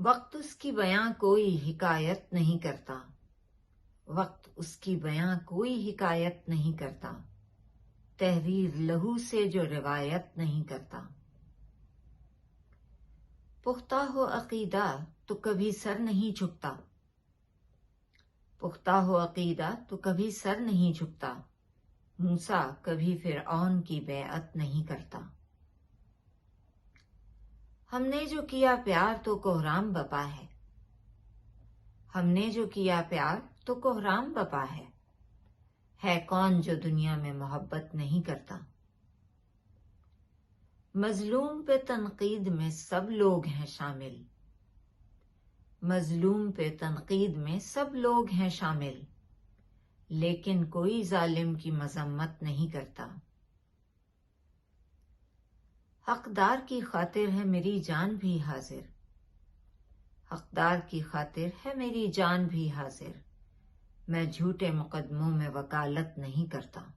वक्त उसकी बयां कोई हिकायत नहीं करता। वक्त उसकी बयां कोई हिकायत नहीं करता। तहरीर लहू से जो रिवायत नहीं करता। पुख्ता हो अकीदा तो कभी सर नहीं झुकता। पुख्ता हो अकीदा तो कभी सर नहीं झुकता। मूसा कभी फिर औन की बेअत नहीं करता। हमने जो किया प्यार तो कोहराम बपा है। हमने जो किया प्यार तो कोहराम बपा है। है कौन जो दुनिया में मोहब्बत नहीं करता? मजलूम पे तनकीद में सब लोग हैं शामिल। मजलूम पे तनकीद में सब लोग हैं शामिल। लेकिन कोई जालिम की मजम्मत नहीं करता। हकदार की खातिर है मेरी जान भी हाजिर। हकदार की खातिर है मेरी जान भी हाजिर। मैं झूठे मुकदमों में वकालत नहीं करता।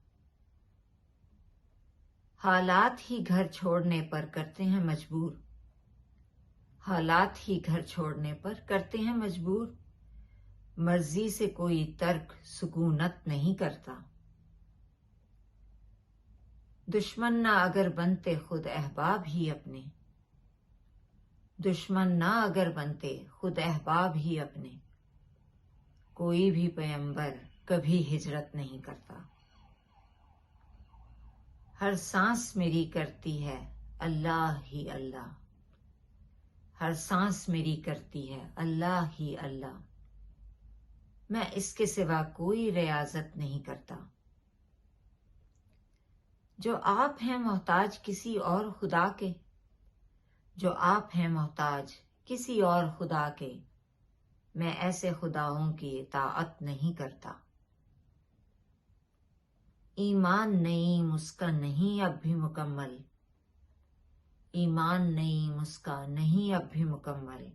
हालात ही घर छोड़ने पर करते हैं मजबूर। हालात ही घर छोड़ने पर करते हैं मजबूर। मर्ज़ी से कोई तर्क, सुकूनत नहीं करता। दुश्मन ना अगर बनते खुद अहबाब ही अपने। दुश्मन ना अगर बनते खुद अहबाब ही अपने। कोई भी पैम्बर कभी हिजरत नहीं करता। हर सांस मेरी करती है अल्लाह ही अल्लाह। हर सांस मेरी करती है अल्लाह ही अल्लाह। मैं इसके सिवा कोई रियाजत नहीं करता। जो आप हैं मोहताज किसी और खुदा के। जो आप हैं मोहताज किसी और खुदा के। मैं ऐसे खुदाओं की इताअत नहीं करता। ईमान नहीं, मुस्का नहीं, अब भी मुकम्मल। ईमान नहीं, मुस्का नहीं, अब भी मुकम्मल।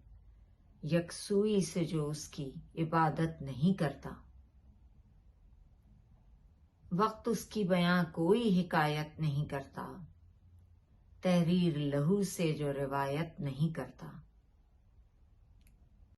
यकसुई से जो उसकी इबादत नहीं करता। वक्त उसकी बयां कोई हिकायत नहीं करता। तहरीर लहू से जो रिवायत नहीं करता।